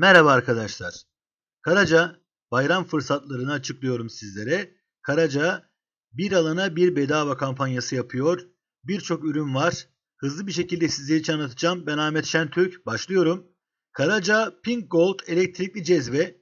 Merhaba arkadaşlar. Karaca bayram fırsatlarını açıklıyorum sizlere. Karaca bir alana bir bedava kampanyası yapıyor. Birçok ürün var. Hızlı bir şekilde sizlere için anlatacağım. Ben Ahmet Şentürk. Başlıyorum. Karaca Pink Gold elektrikli cezve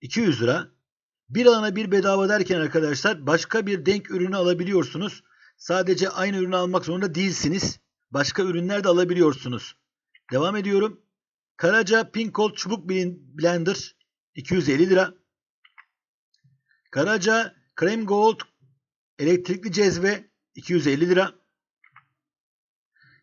200 lira. Bir alana bir bedava derken arkadaşlar başka bir denk ürünü alabiliyorsunuz. Sadece aynı ürünü almak zorunda değilsiniz. Başka ürünler de alabiliyorsunuz. Devam ediyorum. Karaca Pink Gold çubuk blender 250 lira. Karaca Krem Gold elektrikli cezve 250 lira.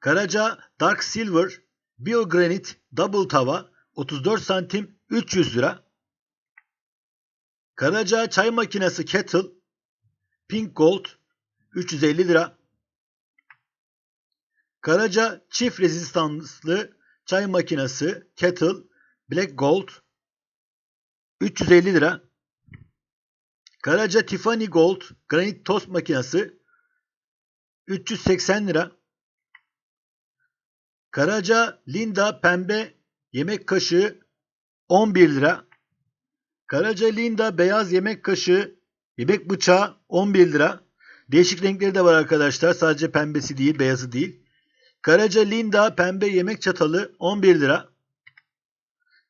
Karaca Dark Silver Biogranit Double Tava 34 santim 300 lira. Karaca çay makinesi Kettle Pink Gold 350 lira. Karaca çift rezistanslı çay makinesi Kettle Black Gold 350 lira. Karaca Tiffany Gold granit tost makinesi 380 lira. Karaca Linda pembe yemek kaşığı 11 lira. Karaca Linda beyaz yemek kaşığı yemek bıçağı 11 lira. Değişik renkleri de var arkadaşlar. Sadece pembesi değil, beyazı değil. Karaca Linda pembe yemek çatalı 11 lira.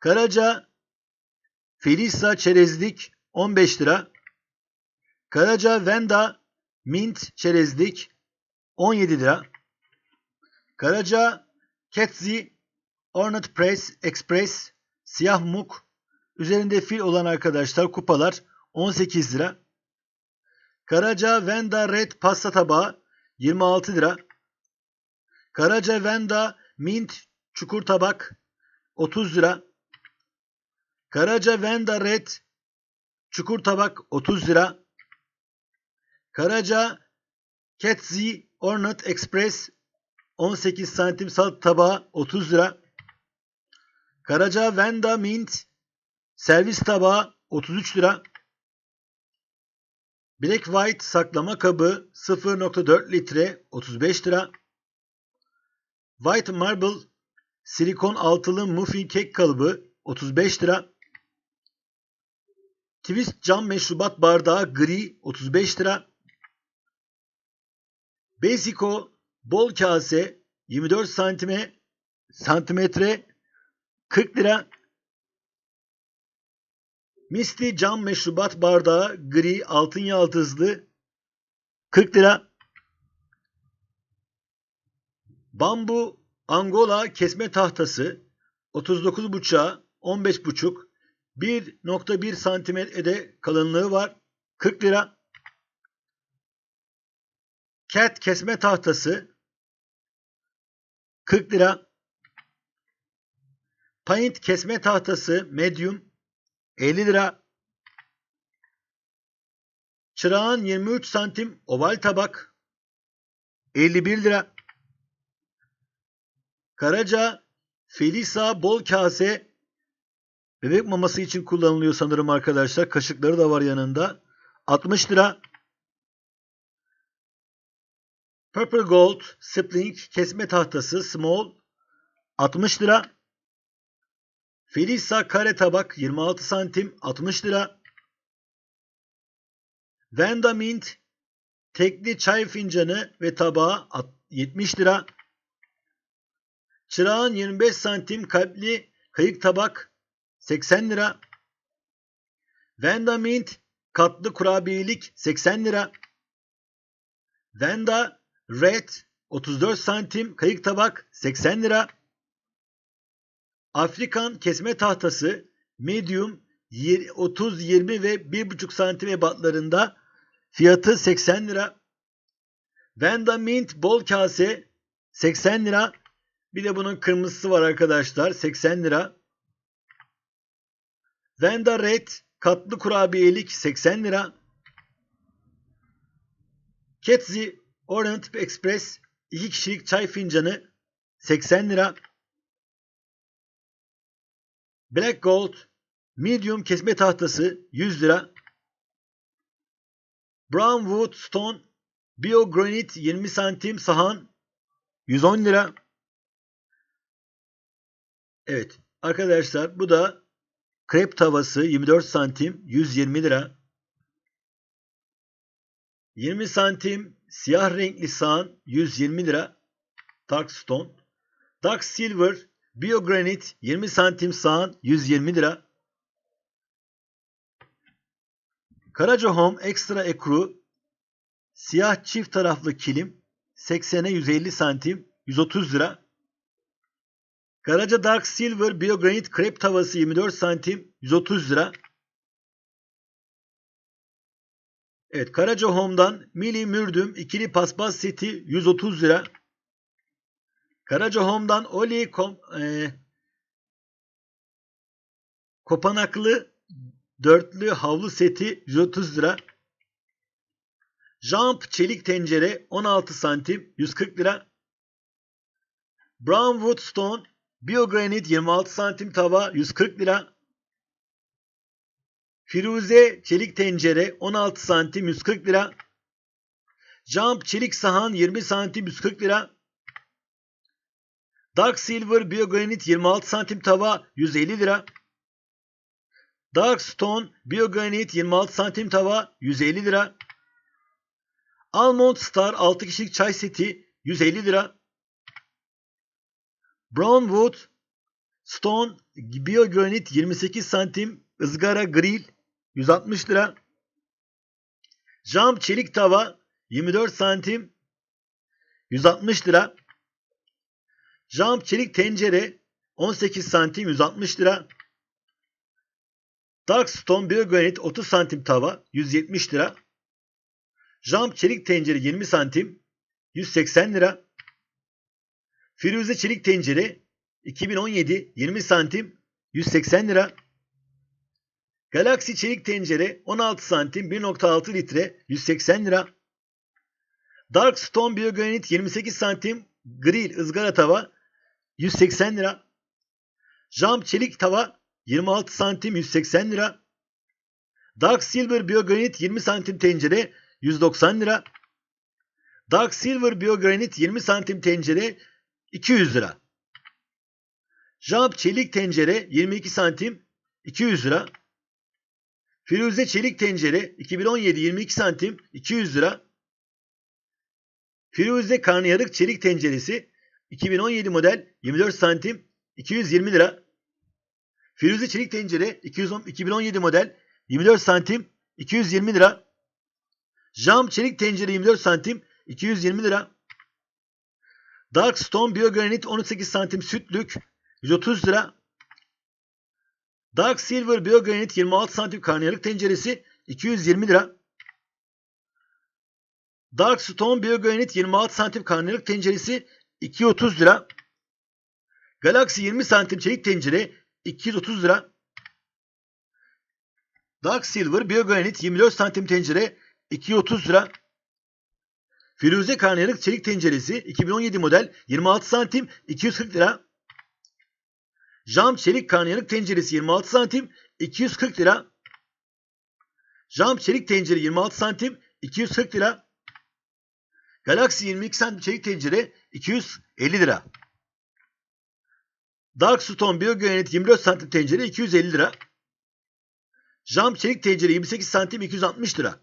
Karaca Felisa çerezlik 15 lira. Karaca Venda Mint çerezlik 17 lira. Karaca Ketzi Ornate Press Express siyah muk üzerinde fil olan arkadaşlar kupalar 18 lira. Karaca Venda Red pasta tabağı 26 lira. Karaca Venda Mint çukur tabak 30 lira. Karaca Venda Red çukur tabak 30 lira. Karaca Ketzi Ornate Express 18 santim salata tabağı 30 lira. Karaca Venda Mint servis tabağı 33 lira. Black White saklama kabı 0.4 litre 35 lira. White Marble silikon altılı muffin kek kalıbı 35 lira. Twist cam meşrubat bardağı gri 35 lira. Basico bol kase 24 santime santimetre 40 lira. Misty cam meşrubat bardağı gri altın yaldızlı 40 lira. Bambu Angola kesme tahtası 39 buçuğa 15 buçuk 1.1 santimetrede kalınlığı var 40 lira. Cat kesme tahtası 40 lira. Paint kesme tahtası medium 50 lira. Çırağın 23 santim oval tabak 51 lira. Karaca Felisa bol kase bebek maması için kullanılıyor sanırım arkadaşlar. Kaşıkları da var yanında. 60 lira. Purple Gold Spring kesme tahtası small 60 lira. Felisa kare tabak 26 santim 60 lira. Vanda Mint tekli çay fincanı ve tabağı 70 lira. Çırağın 25 santim kalpli kayık tabak 80 lira. Vanda Mint katlı kurabiyelik 80 lira. Vanda Red 34 santim kayık tabak 80 lira. Afrikan kesme tahtası medium 30, 20 ve 1,5 santim ebatlarında fiyatı 80 lira. Vanda Mint bol kase 80 lira. Bir de bunun kırmızısı var arkadaşlar 80 lira. Vanda Red katlı kurabiyelik 80 lira. Ketzi Orient Express 2 kişilik çay fincanı 80 lira. Black Gold Medium kesme tahtası 100 lira. Brown Wood Stone Bio Granite 20 santim sahan 110 lira. Evet arkadaşlar bu da krep tavası 24 santim 120 lira. 20 santim siyah renkli sağan 120 lira. Dark Stone. Dark Silver Biogranit 20 santim sağan 120 lira. Karaca Home Extra Ekru siyah çift taraflı kilim 80'e 150 santim 130 lira. Karaca Dark Silver Biogranit krep tavası 24 santim 130 lira. Evet Karaca Home'dan Mili Mürdüm ikili paspas seti 130 lira. Karaca Home'dan Oli kom, e, kopanaklı dörtlü havlu seti 130 lira. Jump çelik tencere 16 santim 140 lira. Brown Wood Stone Biogranit 26 santim tava 140 lira. Firuze çelik tencere 16 santim 140 lira. Jump çelik sahan 20 santim 140 lira. Dark Silver Biogranit 26 santim tava 150 lira. Dark Stone Biogranit 26 santim tava 150 lira. Almond Star 6 kişilik çay seti 150 lira. Brown Wood Stone Biogranit 28 santim ızgara grill 160 lira. Jam çelik tava 24 santim 160 lira. Jam çelik tencere 18 santim 160 lira. Dark Stone Biogranit 30 santim tava 170 lira. Jam çelik tencere 20 santim 180 lira. Firuze çelik tencere 2017 20 santim 180 lira. Galaxy çelik tencere 16 santim 1.6 litre 180 lira. Dark Stone Biogranit 28 santim grill ızgara tava 180 lira. Jam çelik tava 26 santim 180 lira. Dark Silver Biogranit 20 santim tencere 190 lira. Dark Silver Biogranit 20 santim tencere 200 lira. Jump çelik tencere 22 santim 200 lira. Firuze çelik tencere 2017 22 santim 200 lira. Firuze karnıyarık çelik tenceresi 2017 model 24 santim 220 lira. Firuze çelik tencere 210, 2017 model 24 santim 220 lira. Jam çelik tencere 24 santim 220 lira. Dark Stone Biogranit 18 santim sütlük 130 lira. Dark Silver Biogranit 26 santim karnıyarık tenceresi 220 lira. Dark Stone Biogranit 26 santim karnıyarık tenceresi 230 lira. Galaxy 20 santim çelik tencere 230 lira. Dark Silver Biogranit 24 santim tencere 230 lira. Firuze karnıyarık çelik tenceresi 2017 model 26 santim 240 lira. Jam çelik karnıyarık tenceresi 26 santim 240 lira. Jam çelik tencere 26 santim 240 lira. Galaxy 22 santim çelik tencere 250 lira. Dark Stone Biogranit 24 santim tencere 250 lira. Jam çelik tencere 28 santim 260 lira.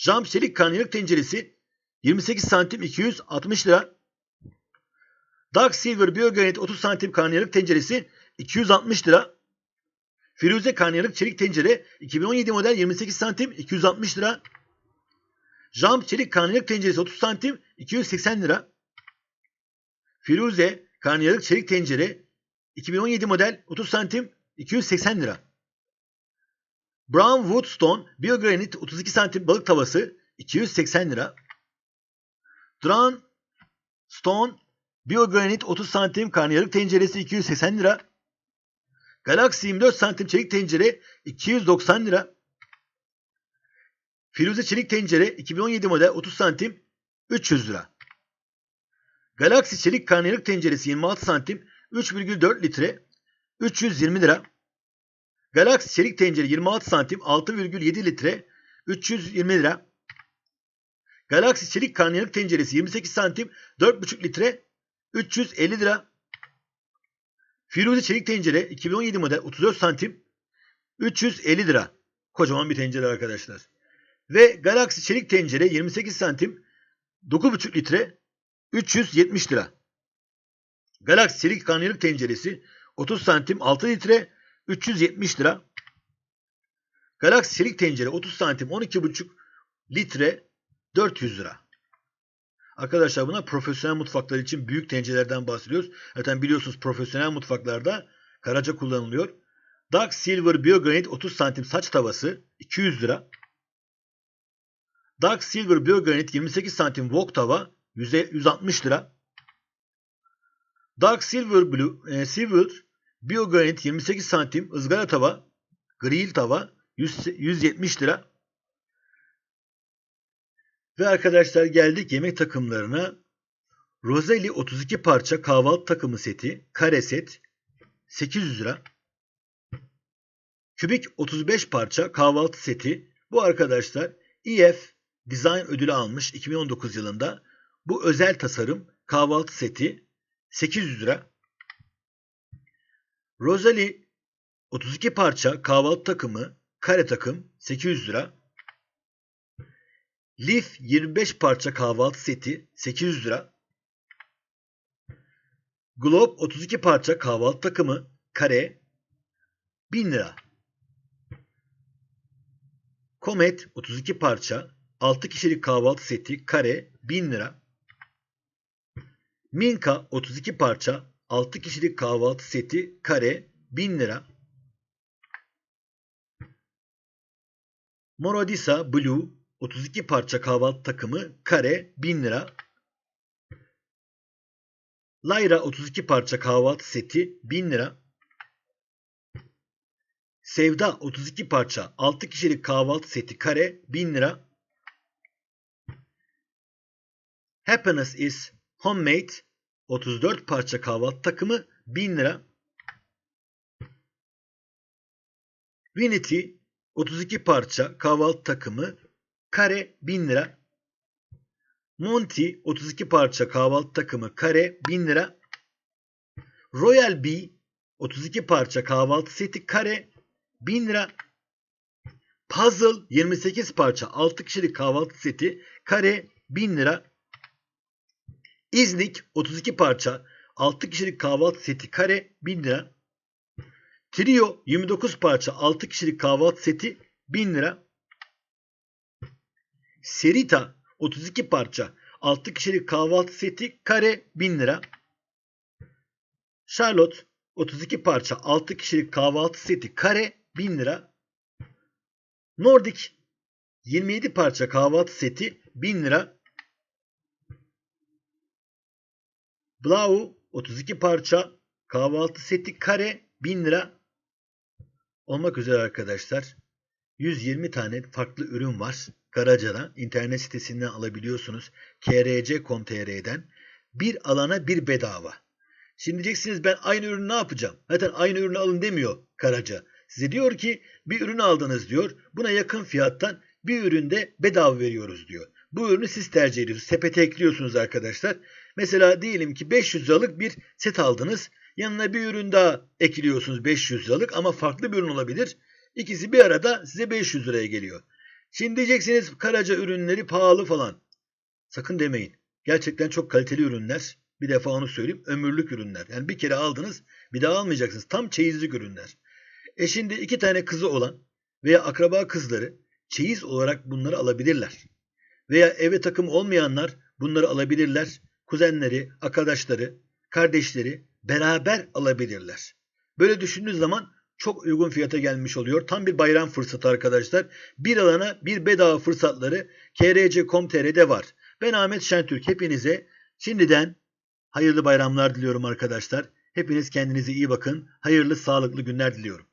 Jam çelik karnıyarık tenceresi 28 santim 260 lira. Dark Silver Biogranit 30 santim karnıyarık tenceresi 260 lira. Firuze karnıyarık çelik tencere 2017 model 28 santim 260 lira. Jam çelik karnıyarık tenceresi 30 santim 280 lira. Firuze karnıyarık çelik tencere 2017 model 30 santim 280 lira. Brown Wood Stone Biogranit 32 santim balık tavası 280 lira. Duran Stone Biogranit 30 santim karnıyarık tenceresi 280 lira. Galaxy 24 santim çelik tencere 290 lira. Firuze çelik tencere 2017 model 30 santim 300 lira. Galaxy çelik karnıyarık tenceresi 26 santim 3,4 litre 320 lira. Galaxy çelik tencere 26 santim 6,7 litre 320 lira. Galaxy çelik karnıyarık tenceresi 28 santim 4,5 litre 350 lira. Firuze çelik tencere 2017 model 34 santim 350 lira. Kocaman bir tencere arkadaşlar. Ve Galaxy çelik tencere 28 santim 9,5 litre 370 lira. Galaxy çelik karnıyarık tenceresi 30 santim 6 litre 370 lira. Galaxy çelik tencere 30 santim 12,5 litre 400 lira. Arkadaşlar buna profesyonel mutfaklar için büyük tencerelerden bahsediyoruz. Zaten biliyorsunuz profesyonel mutfaklarda karaca kullanılıyor. Dark Silver Biogranit 30 santim saç tavası 200 lira. Dark Silver Biogranit 28 santim wok tava 100 160 lira. Dark Silver Blue, e, Silver Biogranit 28 santim ızgara tava, grill tava 100, 170 lira. Ve arkadaşlar geldik yemek takımlarına. Roselli 32 parça kahvaltı takımı seti, kare set 800 lira. Kübik 35 parça kahvaltı seti. Bu arkadaşlar EF Design ödülü almış 2019 yılında. Bu özel tasarım kahvaltı seti 800 lira. Rosalie 32 parça kahvaltı takımı kare takım 800 lira. Leaf 25 parça kahvaltı seti 800 lira. Globe 32 parça kahvaltı takımı kare 1000 lira. Comet 32 parça 6 kişilik kahvaltı seti kare 1000 lira. Minka 32 parça 6 kişilik kahvaltı seti kare 1000 lira. Morodisa Blue 32 parça kahvaltı takımı kare 1000 lira. Lyra 32 parça kahvaltı seti 1000 lira. Sevda 32 parça 6 kişilik kahvaltı seti kare 1000 lira. Happiness is Homemade 34 parça kahvaltı takımı 1000 lira. Vinity 32 parça kahvaltı takımı kare 1000 lira. Monty 32 parça kahvaltı takımı kare 1000 lira. Royal Bee 32 parça kahvaltı seti kare 1000 lira. Puzzle 28 parça 6 kişilik kahvaltı seti kare 1000 lira. İznik 32 parça 6 kişilik kahvaltı seti kare 1000 lira. Trio 29 parça 6 kişilik kahvaltı seti 1000 lira. Serita 32 parça 6 kişilik kahvaltı seti kare 1000 lira. Charlotte 32 parça 6 kişilik kahvaltı seti kare 1000 lira. Nordic 27 parça kahvaltı seti 1000 lira. Blau 32 parça kahvaltı seti kare 1000 lira olmak üzere arkadaşlar 120 tane farklı ürün var. Karaca'da internet sitesinden alabiliyorsunuz. krc.com.tr'den bir alana bir bedava. Şimdi diyeceksiniz ben aynı ürünü ne yapacağım? Zaten aynı ürünü alın demiyor Karaca. Size diyor ki bir ürün aldınız diyor. Buna yakın fiyattan bir üründe bedava veriyoruz diyor. Bu ürünü siz tercih ediyorsunuz. Sepete ekliyorsunuz arkadaşlar. Mesela diyelim ki 500 liralık bir set aldınız. Yanına bir ürün daha ekliyorsunuz 500 liralık ama farklı bir ürün olabilir. İkisi bir arada size 500 liraya geliyor. Şimdi diyeceksiniz Karaca ürünleri pahalı falan. Sakın demeyin. Gerçekten çok kaliteli ürünler. Bir defa onu söyleyeyim. Ömürlük ürünler. Yani bir kere aldınız bir daha almayacaksınız. Tam çeyizlik ürünler. E şimdi iki tane kızı olan veya akraba kızları çeyiz olarak bunları alabilirler. Veya eve takım olmayanlar bunları alabilirler. Kuzenleri, arkadaşları, kardeşleri beraber alabilirler. Böyle düşündüğünüz zaman çok uygun fiyata gelmiş oluyor. Tam bir bayram fırsatı arkadaşlar. Bir alana bir bedava fırsatları krc.com.tr'de var. Ben Ahmet Şentürk. Hepinize şimdiden hayırlı bayramlar diliyorum arkadaşlar. Hepiniz kendinize iyi bakın. Hayırlı sağlıklı günler diliyorum.